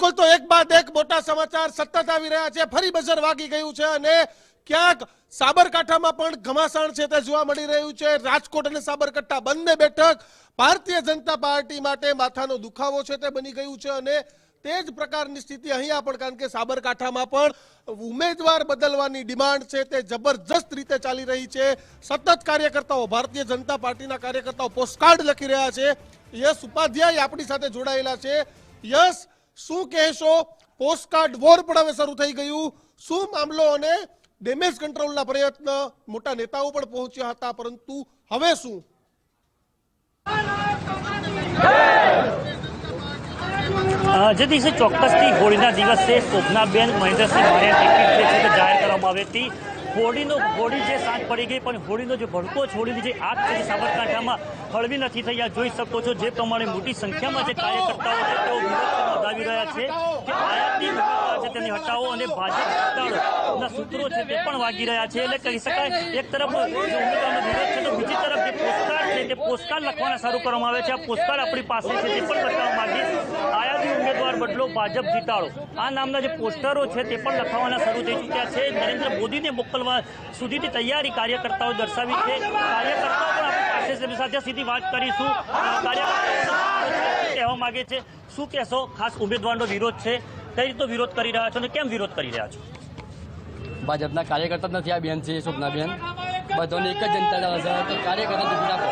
બિલકુલ તો એક બાદ એક મોટા સમાચાર સતત આવી રહ્યા છે. ફરી બજર વાગી ગયું છે અને ક્યાંક સાબરકાંઠામાં પણ ઘમાસાણ છે તે જોવા મળી રહ્યું છે. રાજકોટ અને સાબરકાંઠા બંને બેઠક ભારતીય જનતા પાર્ટી માટે માથાનો દુખાવો છે તે બની ગયું છે અને તે જ પ્રકારની સ્થિતિ અહીંયા પણ કારણ કે સાબરકાંઠામાં પણ ઉમેદવાર બદલવાની ડિમાન્ડ છે તે જબરજસ્ત રીતે ચાલી રહી છે. સતત કાર્યકર્તાઓ ભારતીય જનતા પાર્ટીના કાર્યકર્તાઓ પોસ્ટકાર્ડ લખી રહ્યા છે. યશ ઉપાધ્યાય આપણી સાથે જોડાયેલા છે. યશ શું કહેશો? પોસ્ટકાર્ડ વોર પણ હવે શરૂ થઈ ગયું. શું મામલો અને ડેમેજ કંટ્રોલના પ્રયત્ન મોટા નેતાઓ પણ પહોંચ્યા હતા, પરંતુ હવે શું? દિવસે ચોક્કસથી હોળીના દિવસે શોભનાબેન મહેન્દ્રસિંહ મારિયા ટિકિટ જે છે તે જાહેર કરવામાં આવી હતી. હોળીનો હોળી જે સાંજ પડી ગઈ, પણ હોળીનો જે ભડકો છે જે આગ છે સાબરકાંઠામાં હળવી નથી થઈ આ જોઈ શકો છો જે પ્રમાણે મોટી સંખ્યામાં જે કાર્યકર્તાઓ છે, તેઓ નોંધાવી રહ્યા છે કે આયાતની છે, તેને હટાવો અને ભાજપ હટાવો સૂત્રો છે, તે પણ વાગી રહ્યા છે. એટલે કહી શકાય, એક તરફ ઉમેદવારનો વિરોધ છે, તો બીજી તરફ જે પોસ્ટકાર્ડ લખવાના શરૂ કરવામાં આવે છે. આ પોસ્ટકાર્ડ આપણી પાસે છે. તે પણ બતાવવા માંગીશ આયાતી ઉમેદવાર બદલો ભાજપ જીતાડો. આ નામના જે પોસ્ટરો છે તે પણ લખાવાના શરૂ થઈ ચૂક્યા છે. નરેન્દ્ર મોદીને મોકલવા સુધીની તૈયારી કાર્યકર્તાઓ દર્શાવી છે. કાર્યકર્તાઓ પણ આપણી પાસે તેમની સાથે સીધી વાત કરીશું. કાર્યકર્તાઓ કહેવા માગે છે. શું કહેશો? ખાસ ઉમેદવારનો વિરોધ છે. કઈ રીતનો વિરોધ કરી રહ્યા છો અને કેમ વિરોધ કરી રહ્યા છો? ભાજપના કાર્યકર્તા નથી આ બેન છે શોભનાબેન. બધાને એક જ જનતા હશે. તો કાર્યકર્તા દુઃખી આપો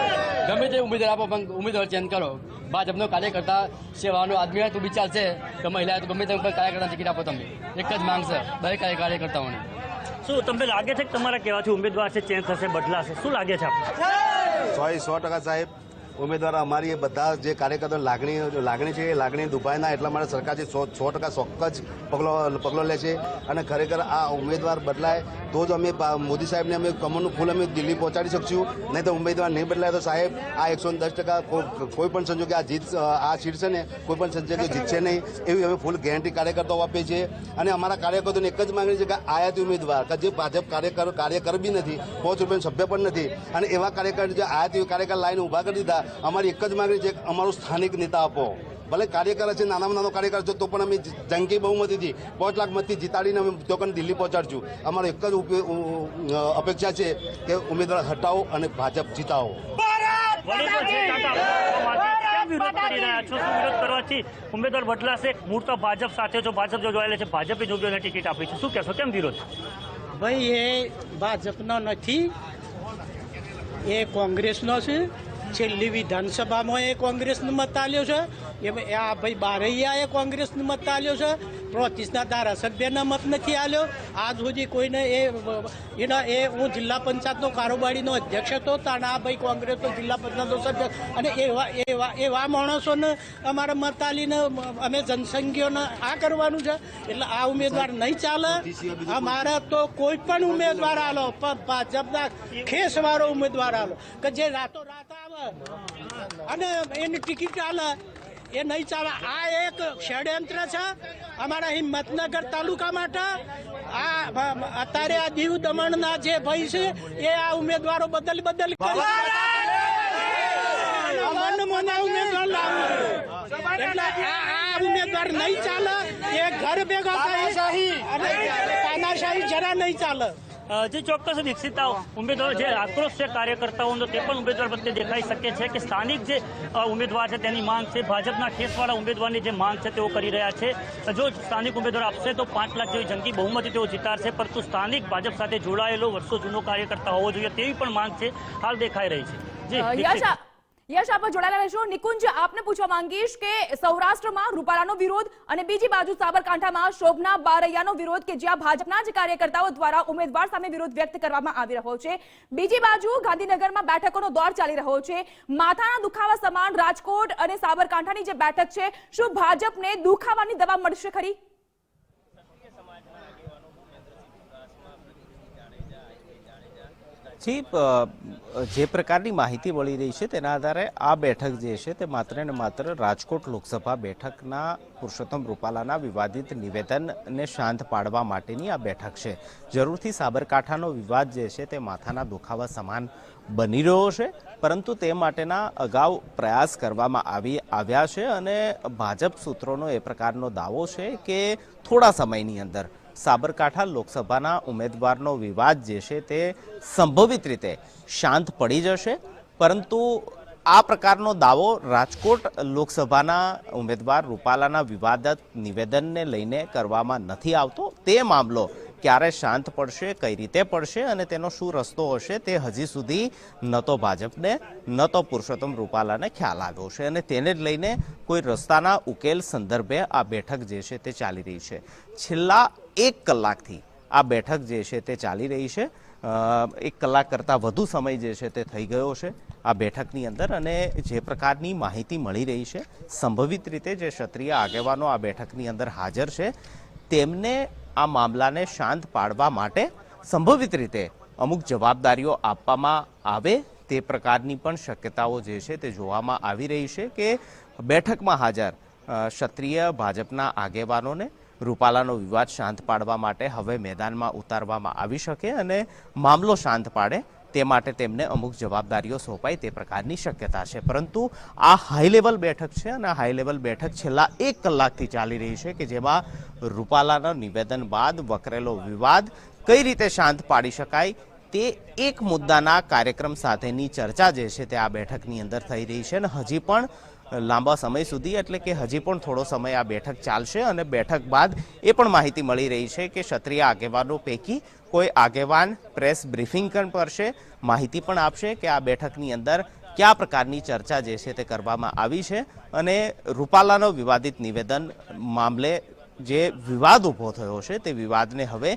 ગમે તે ઉમેદવાર આપો પણ ઉમેદવાર ચેન્જ કરો. ભાજપનો કાર્યકર્તા સેવાનો આદમી હોય તો બી ચાલશે કે મહિલા તો ગમે તે પણ કાર્યકર્તા ટિકિટ આપો તમે. એક જ માંગ છે દરેક કાર્ય- કાર્યકર્તાઓને. શું તમને લાગે છે કે તમારા કહેવાથી ઉમેદવાર છે ચેન્જ થશે બદલાશે? શું લાગે છે આપણે સો સો ટકા સાહેબ. ઉમેદવાર અમારી એ બધા જે કાર્યકર્તાઓ લાગણી લાગણી છે, એ લાગણી દુભાયના, એટલા માટે સરકાર જે સો સો ટકા ચોક્કસ પગલો પગલો લે છે. અને ખરેખર આ ઉમેદવાર બદલાય, તો જ અમે મોદી સાહેબને અમે કમળનું ફૂલ અમે દિલ્હી પહોંચાડી શકશું. નહીં તો ઉમેદવાર નહીં બદલાય તો સાહેબ, આ એકસો દસ ટકા કોઈ પણ સંજોગે આ જીત આ સીટ છે ને, કોઈ પણ સંજોગે જીતશે નહીં, એવી અમે ફૂલ ગેરંટી કાર્યકર્તાઓ આપીએ છીએ. અને અમારા કાર્યકર્તાઓને એક જ માંગણી છે કે આયાતી ઉમેદવાર કે જે ભાજપ કાર્યકર કાર્યકર બી નથી, પાંચ રૂપિયાનો સભ્ય પણ નથી. અને એવા કાર્યકર જે આયાતી કાર્યકર લાઈને ઊભા કરી દીધા અમારી એક જ માંગણી છે કે અમારું સ્થાનિક નેતા આપો. ભલે કાર્યકર છે નાનામાં નાનો કાર્યકર છે તો પણ અમે જંગી બહુમતીથી પાંચ લાખ મતથી જીતાડીને અમે તો પણ દિલ્હી પહોંચાડશું. અમારો એક જ અપેક્ષા છે કે ઉમેદવાર હટાવો અને ભાજપ જીતાવો. જે વિરોધ કરી રહ્યા છો? શું વિરોધ કરવાથી ઉમેદવાર બદલાશે? મૂળ તો ભાજપ સાથે જો ભાજપ જો જોડાયેલા છે ભાજપે જોગીઓને ટિકિટ આપી છે. શું કહેશો? કેમ વિરોધ? ભાઈ એ ભાજપનો નથી એ કોંગ્રેસનો છે. છેલ્લી વિધાનસભામાં એ કોંગ્રેસનો મત આલ્યો છે. એ આ ભાઈ બારૈયા એ કોંગ્રેસનો મત આલ્યો છે. પ્રોતિસના ધારાસભ્યના મત નથી આલ્યો. આજ સુધી કોઈને એ, એના એ, હું જિલ્લા પંચાયતનો કારોબારીનો અધ્યક્ષ હતો તાણ આ ભાઈ કોંગ્રેસનો જિલ્લા પંચાયતનો સભ્ય. અને એવા એવા એવા માણસોને અમારે મત આલીને અમે જનસંઘીઓને આ કરવાનું છે. એટલે આ ઉમેદવાર નહીં ચાલે. અમારે તો કોઈ પણ ઉમેદવાર આલો, પણ ભાજપના ખેસવાળો ઉમેદવાર આલો, કે જે રાતો રાત આવે અને એની ટિકિટ આલે. એ નહીં ચાલે. આ એક ષડયંત્ર છે અમારા હિંમતનગર તાલુકા માટે. આ અત્યારે આ દીવ દમણના જે ભાઈ છે એ આ ઉમેદવારો બદલ બદલ ઉમેદવાર આ આ ઉમેદવાર નહીં ચાલે. એ ઘર ભેગા થાય. અને તાનાશાહી જરા નહીં ચાલે. જે ચોક્કસ વિકસિત ઉમેદવાર જે આક્રોશ છે કાર્યકર્તાઓનો તે પણ ઉમેદવાર પ્રત્યે દેખાઈ શકે છે કે સ્થાનિક જે ઉમેદવાર છે તેની માંગ છે. ભાજપના ખેસવાળા ઉમેદવારની જે માંગ છે તેઓ કરી રહ્યા છે. જો સ્થાનિક ઉમેદવાર આપશે તો પાંચ લાખ જેવી જંગી બહુમતી તેઓ જીતાડશે. પરંતુ સ્થાનિક ભાજપ સાથે જોડાયેલો વર્ષો જૂનો કાર્યકર્તા હોવો જોઈએ તેવી પણ માંગ છે હાલ દેખાઈ રહી છે. જી. યશ આપણે જોડાયેલા રહેશો. નિકુંજ, આપને પૂછવા માંગીશ કે સૌરાષ્ટ્રમાં રૂપાલાનો વિરોધ અને બીજી બાજુ સાબરકાંઠામાં શોભના બારૈયાનો વિરોધ કે જ્યાં ભાજપના જ કાર્યકર્તાઓ દ્વારા ઉમેદવાર સામે વિરોધ વ્યક્ત કરવામાં આવી રહ્યો છે. બીજી બાજુ ગાંધીનગરમાં બેઠકોનો દોર ચાલી રહ્યો છે. માથાના દુખાવા સમાન રાજકોટ અને સાબરકાંઠાની જે બેઠક છે, શું ભાજપને દુખાવાની દવા મળશે ખરી? જી જે પ્રકારની માહિતી મળી રહી છે તેના આધારે આ બેઠક જે છે તે માત્ર ને માત્ર રાજકોટ લોકસભા બેઠકના પુરુષોત્તમ રૂપાલાના વિવાદિત નિવેદનને શાંત પાડવા માટેની આ બેઠક છે. જરૂરથી સાબરકાંઠાનો વિવાદ જે છે તે માથાના દુખાવા સમાન બની રહ્યો છે, પરંતુ તે માટેના અગાઉ પ્રયાસ કરવામાં આવી, આવ્યા છે અને ભાજપ સૂત્રોનો એ પ્રકારનો દાવો છે કે થોડા સમયની અંદર સાબરકાંઠા લોકસભાના ઉમેદવારનો વિવાદ જે છે તે સંભવિત રીતે શાંત પડી જશે. પરંતુ આ પ્રકારનો દાવો રાજકોટ લોકસભાના ઉમેદવાર રૂપાલાના વિવાદત નિવેદનને લઈને કરવામાં નથી આવતો. તે મામલો ક્યારે શાંત પડશે, કઈ રીતે પડશે અને તેનો શું રસ્તો હશે તે હજી સુધી ન તો ભાજપને, ન તો પુરુષોત્તમ રૂપાલાને ખ્યાલ આવ્યો છે અને તેને જ લઈને કોઈ રસ્તાના ઉકેલ સંદર્ભે આ બેઠક જે છે તે ચાલી રહી છે. છેલ્લા એક કલાકથી આ બેઠક જે છે તે ચાલી રહી છે. એક કલાક કરતાં વધુ સમય જે છે તે થઈ ગયો છે આ બેઠકની અંદર અને જે પ્રકારની માહિતી મળી રહી છે, સંભવિત રીતે જે ક્ષત્રિય આગેવાનો આ બેઠકની અંદર હાજર છે, તેમને આ મામલાને શાંત પાડવા માટે સંભવિત રીતે અમુક જવાબદારીઓ આપવામાં આવે તે પ્રકારની પણ શક્યતાઓ જે છે તે જોવામાં આવી રહી છે કે બેઠકમાં હાજર ક્ષત્રિય ભાજપના આગેવાનોને રૂપાલાનો વિવાદ શાંત પાડવા માટે હવે મેદાનમાં ઉતારવામાં આવી શકે અને મામલો શાંત પાડે તે માટે તેમને અમુક જવાબદારીઓ સોંપાય તે પ્રકારની શક્યતા છે. પરંતુ આ હાઈ લેવલ બેઠક છે અને હાઈ લેવલ બેઠક છેલ્લા એક કલાકથી ચાલી રહી છે કે જેમાં રૂપાલાના નિવેદન બાદ વકરેલો વિવાદ કઈ રીતે શાંત પાડી શકાય તે એક મુદ્દાના કાર્યક્રમ સાથેની ચર્ચા જે છે તે આ બેઠકની અંદર થઈ રહી છે અને હજી પણ લાંબા સમય સુધી, એટલે કે હજી પણ થોડો સમય આ બેઠક ચાલશે અને બેઠક બાદ એ પણ માહિતી મળી રહી છે કે ક્ષત્રિય આગેવાનો પૈકી કોઈ આગેવાન પ્રેસ બ્રીફિંગ પણ કરશે. માહિતી પણ આપશે કે આ બેઠકની અંદર કયા પ્રકારની ચર્ચા જે છે તે કરવામાં આવી છે અને રૂપાલાનો વિવાદિત નિવેદન મામલે જે વિવાદ ઊભો થયો છે તે વિવાદને હવે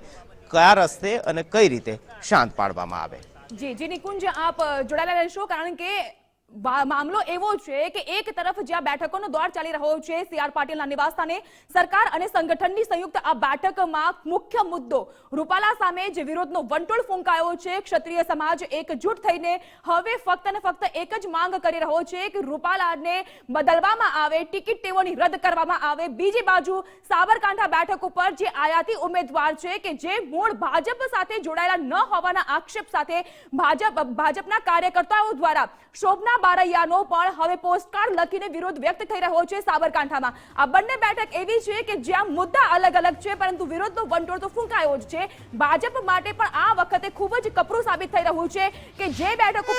કયા રસ્તે અને કઈ રીતે શાંત પાડવામાં આવે. જી જી નિકુંજ, આપ જોડાયેલા રહેશો કારણ કે મામલો એવો છે કે એક તરફ જ્યાં બેઠકોનો દોર ચાલી રહ્યો છે સી આર પાટીલના નિવાસસ્થાને, સરકાર અને સંગઠનની સંયુક્ત આ બેઠકમાં મુખ્ય મુદ્દો રૂપાલા સામે જે વિરોધનો વંટોળ ફૂંકાયો છે. ક્ષત્રિય સમાજ એકજૂટ થઈને હવે ફક્ત ને ફક્ત એક જ માંગ કરી રહ્યો છે કે રૂપાલાને બદલવામાં આવે, ટિકિટ તેઓની રદ કરવામાં આવે. બીજી બાજુ સાબરકાંઠા બેઠક ઉપર જે આયાતી ઉમેદવાર છે કે જે મૂળ ભાજપ સાથે જોડાયેલા ન હોવાના આક્ષેપ સાથે ભાજપ ભાજપના કાર્યકર્તાઓ દ્વારા શોભના બારૈયાનો પણ હવે પોસ્ટકાર્ડ લખીને વિરોધ વ્યક્ત થઈ રહ્યો છે સાબરકાંઠામાં. આ બંને બેઠક એવી છે કે જ્યાં મુદ્દા અલગ અલગ છે, પરંતુ વિરોધનો વંટોળ તો ફૂંકાયો જ છે. ભાજપ માટે પણ આ વખતે ખૂબ જ કપરું સાબિત થઈ રહ્યું છે કે જે બેઠક